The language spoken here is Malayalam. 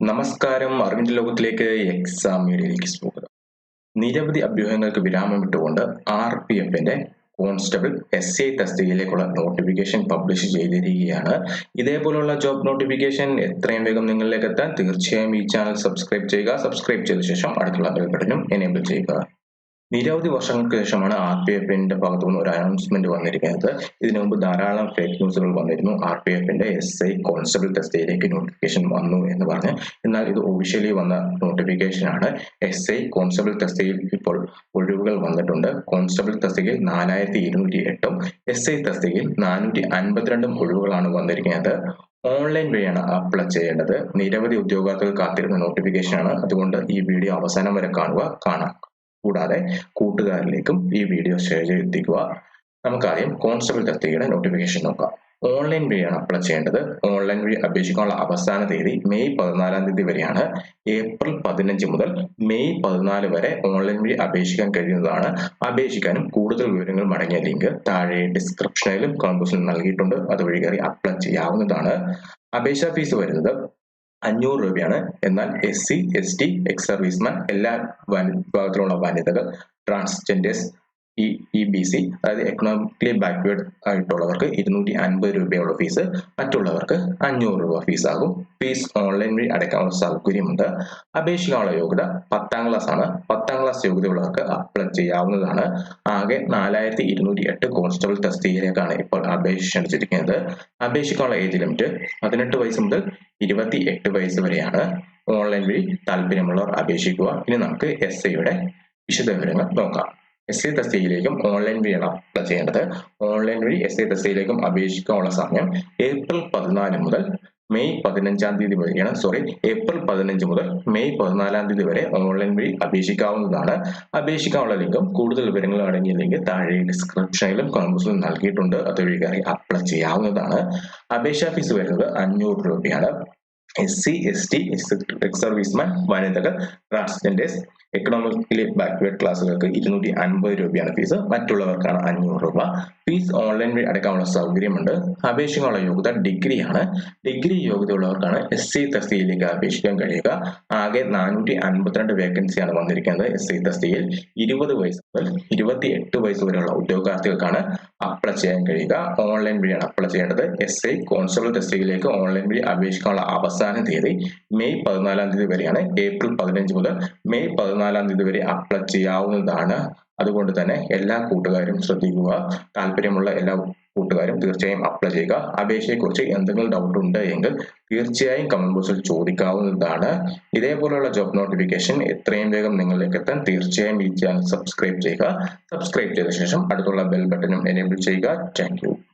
നമസ്കാരം. അറിവിന്റെ ലോകത്തിലേക്ക് എക്സാം മീഡിയയിലേക്ക് സ്വാഗതം. നിരവധി അഭ്യൂഹങ്ങൾക്ക് വിരാമം വിട്ടുകൊണ്ട് ആർ പി എഫിന്റെ കോൺസ്റ്റബിൾ എസ് ഐ തസ്തികയിലേക്കുള്ള നോട്ടിഫിക്കേഷൻ പബ്ലിഷ് ചെയ്തിരിക്കുകയാണ്. ഇതേപോലുള്ള ജോബ് നോട്ടിഫിക്കേഷൻ എത്രയും വേഗം നിങ്ങളിലേക്ക് എത്താൻ തീർച്ചയായും ഈ ചാനൽ സബ്സ്ക്രൈബ് ചെയ്യുക. സബ്സ്ക്രൈബ് ചെയ്ത ശേഷം അടുത്തുള്ള ബെൽ ബട്ടനും എനേബിൾ ചെയ്യുക. നിരവധി വർഷങ്ങൾക്ക് ശേഷമാണ് ആർ പി എഫിന്റെ ഭാഗത്തു നിന്ന് ഒരു അനൗൺസ്മെന്റ് വന്നിരിക്കുന്നത്. ഇതിനു മുമ്പ് ധാരാളം ഫേക്ക് ന്യൂസുകൾ വന്നിരുന്നു. ആർ പി എഫിന്റെ എസ് ഐ കോൺസ്റ്റബിൾ തസ്തികയിലേക്ക് നോട്ടിഫിക്കേഷൻ വന്നു എന്ന് പറഞ്ഞ്. എന്നാൽ ഇത് ഒഫീഷ്യലി വന്ന നോട്ടിഫിക്കേഷൻ ആണ്. എസ് ഐ കോൺസ്റ്റബിൾ തസ്തികയിൽ ഇപ്പോൾ ഒഴിവുകൾ വന്നിട്ടുണ്ട്. കോൺസ്റ്റബിൾ തസ്തികയിൽ നാലായിരത്തി ഇരുന്നൂറ്റി എട്ടും എസ് ഐ തസ്തികയിൽ നാനൂറ്റി അൻപത്തിരണ്ടും ഒഴിവുകളാണ് വന്നിരിക്കുന്നത്. ഓൺലൈൻ വഴിയാണ് അപ്ലൈ ചെയ്യേണ്ടത്. നിരവധി ഉദ്യോഗാർത്ഥികൾ കാത്തിരുന്ന നോട്ടിഫിക്കേഷൻ ആണ്. അതുകൊണ്ട് ഈ വീഡിയോ അവസാനം വരെ കാണുക. കാണാം. കൂടാതെ കൂട്ടുകാരിലേക്കും ഈ വീഡിയോ ഷെയർ ചെയ്തെത്തിക്കുക. നമുക്കാദ്യം കോൺസ്റ്റബിൾ തസ്തികയുടെ നോട്ടിഫിക്കേഷൻ നോക്കാം. ഓൺലൈൻ വഴിയാണ് അപ്ലൈ ചെയ്യേണ്ടത്. ഓൺലൈൻ വഴി അപേക്ഷിക്കാനുള്ള അവസാന തീയതി മെയ് പതിനാലാം തീയതി വരെയാണ്. ഏപ്രിൽ പതിനഞ്ച് മുതൽ മെയ് പതിനാല് വരെ ഓൺലൈൻ വഴി അപേക്ഷിക്കാൻ കഴിയുന്നതാണ്. അപേക്ഷിക്കാനും കൂടുതൽ വിവരങ്ങൾ അടങ്ങിയ ലിങ്ക് താഴെ ഡിസ്ക്രിപ്ഷനിലും കോമ്പസിലും നൽകിയിട്ടുണ്ട്. അതുവഴി കയറി അപ്ലൈ ചെയ്യാവുന്നതാണ്. അപേക്ഷാ ഫീസ് വരുന്നത് അഞ്ഞൂറ് രൂപയാണ്. എന്നാൽ S C S T ex serviceman എല്ലാ വിഭാഗത്തിലുള്ള വനിതകൾ transgenders E E B C അതായത് എക്കണോമിക്കലി ബാക്ക്വേർഡ് ആയിട്ടുള്ളവർക്ക് ഇരുന്നൂറ്റി അൻപത് രൂപയുള്ള ഫീസ് മറ്റുള്ളവർക്ക് അഞ്ഞൂറ് രൂപ ഫീസ് ആകും. ഫീസ് ഓൺലൈൻ വഴി അടയ്ക്കാനുള്ള സൗകര്യമുണ്ട്. അപേക്ഷിക്കാനുള്ള യോഗ്യത പത്താം ക്ലാസ് ആണ്. പത്താം ക്ലാസ് യോഗ്യതയുള്ളവർക്ക് അപ്ലൈ ചെയ്യാവുന്നതാണ്. ആകെ നാലായിരത്തി ഇരുന്നൂറ്റി എട്ട് കോൺസ്റ്റബിൾ തസ്തികയിലേക്കാണ് ഇപ്പോൾ അപേക്ഷ ക്ഷണിച്ചിരിക്കുന്നത് അപേക്ഷിക്കാനുള്ള ഏജ് ലിമിറ്റ് പതിനെട്ട് വയസ്സ് മുതൽ ഇരുപത്തി എട്ട് വയസ്സ് വരെയാണ്. ഓൺലൈൻ വഴി താല്പര്യമുള്ളവർ അപേക്ഷിക്കുക. ഇനി നമുക്ക് എസ് ഐയുടെ വിശദവിവരങ്ങൾ നോക്കാം. എസ് സി തസ്തികയിലേക്കും ഓൺലൈൻ വഴിയാണ് അപ്ലൈ ചെയ്യേണ്ടത്. ഓൺലൈൻ വഴി എസ് സി തസ്തികയിലേക്കും അപേക്ഷിക്കാനുള്ള സമയം ഏപ്രിൽ പതിനാല് മുതൽ മെയ് പതിനഞ്ചാം തീയതി വരെയാണ്. സോറി ഏപ്രിൽ പതിനഞ്ച് മുതൽ മെയ് പതിനാലാം തീയതി വരെ ഓൺലൈൻ വഴി അപേക്ഷിക്കാവുന്നതാണ്. അപേക്ഷിക്കാനുള്ള ലിങ്കും കൂടുതൽ വിവരങ്ങൾ അടങ്ങിയ ലിങ്ക് താഴെ ഡിസ്ക്രിപ്ഷനിലും കോൺഗ്രസിലും നൽകിയിട്ടുണ്ട്. അതുവഴി കയറി അപ്ലൈ ചെയ്യാവുന്നതാണ്. അപേക്ഷാ ഫീസ് വരുന്നത് അഞ്ഞൂറ് രൂപയാണ്. S C S T ex serviceman വനിതകൾ ട്രാൻസ്ജെൻഡേഴ്സ് എക്കണോമിക്കലി ബാക്ക്വേർഡ് ക്ലാസ്സുകൾക്ക് ഇരുന്നൂറ്റി അൻപത് രൂപയാണ് ഫീസ്. മറ്റുള്ളവർക്കാണ് അഞ്ഞൂറ് രൂപ. ഫീസ് ഓൺലൈൻ വഴി അടയ്ക്കാനുള്ള സൗകര്യമുണ്ട്. അപേക്ഷിക്കാനുള്ള യോഗ്യത ഡിഗ്രിയാണ്. ഡിഗ്രി യോഗ്യതയുള്ളവർക്കാണ് എസ് സി തസ്തിയിലേക്ക് അപേക്ഷിക്കാൻ കഴിയുക. ആകെ നാനൂറ്റി അൻപത്തിരണ്ട് വേക്കൻസിയാണ് വന്നിരിക്കുന്നത് എസ് സി തസ്തിയിൽ ഇരുപത് വയസ്സ് മുതൽ ഇരുപത്തി എട്ട് വയസ്സ് വരെയുള്ള ഉദ്യോഗാർത്ഥികൾക്കാണ് അപ്ലൈ ചെയ്യാൻ കഴിയുക. ഓൺലൈൻ വഴിയാണ് അപ്ലൈ ചെയ്യേണ്ടത്. എസ് ഐ കോൺസ്റ്റബിൾ തസ്തികയിലേക്ക് ഓൺലൈൻ വഴി അപേക്ഷിക്കാനുള്ള അവസാന തീയതി മെയ് പതിനാലാം തീയതി വരെയാണ് ഏപ്രിൽ പതിനഞ്ച് മുതൽ മെയ് പതിനാലാം തീയതി വരെ അപ്ലൈ ചെയ്യാവുന്നതാണ്. അതുകൊണ്ട് തന്നെ എല്ലാ കൂട്ടുകാരും ശ്രദ്ധിക്കുക. താല്പര്യമുള്ള എല്ലാ കൂട്ടുകാരും തീർച്ചയായും അപ്ലൈ ചെയ്യുക. അപേക്ഷയെക്കുറിച്ച് എന്തെങ്കിലും ഡൗട്ട് ഉണ്ട് എങ്കിൽ തീർച്ചയായും കമന്റ് ബോക്സിൽ ചോദിക്കാവുന്നതാണ്. ഇതേപോലെയുള്ള ജോബ് നോട്ടിഫിക്കേഷൻ എത്രയും വേഗം നിങ്ങളിലേക്ക് എത്താൻ തീർച്ചയായും ഈ ചാനൽ സബ്സ്ക്രൈബ് ചെയ്യുക. സബ്സ്ക്രൈബ് ചെയ്ത ശേഷം അടുത്തുള്ള ബെൽ ബട്ടനും എനേബിൾ ചെയ്യുക. താങ്ക്